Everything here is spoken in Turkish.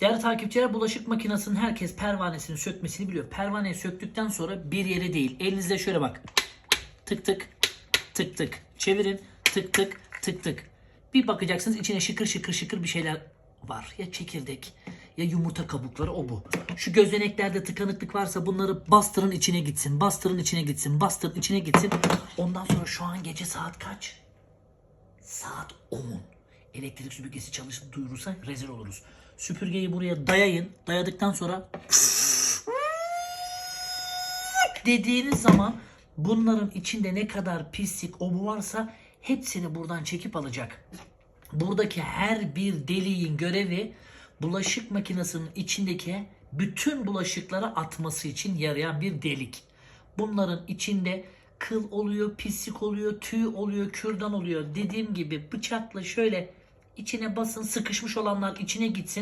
Değerli takipçiler bulaşık makinesinin herkes pervanesini sökmesini biliyor. Pervaneyi söktükten sonra bir yere değil. Elinizle şöyle bak. Tık tık tık tık. Çevirin. Tık tık tık tık. Bir bakacaksınız içine şıkır şıkır şıkır bir şeyler var. Ya çekirdek ya yumurta kabukları o bu. Şu gözeneklerde tıkanıklık varsa bunları bastırın içine gitsin. Bastırın içine gitsin. Bastırın içine gitsin. Ondan sonra şu an gece saat kaç? Saat 10. Elektrik süpürgesi çalışıp duyurursa rezil oluruz. Süpürgeyi buraya dayayın. Dayadıktan sonra dediğiniz zaman bunların içinde ne kadar pislik o bu varsa hepsini buradan çekip alacak. Buradaki her bir deliğin görevi bulaşık makinesinin içindeki bütün bulaşıkları atması için yarayan bir delik. Bunların içinde kıl oluyor, pislik oluyor, tüy oluyor, kürdan oluyor. Dediğim gibi bıçakla şöyle içine basın sıkışmış olanlar içine gitsin.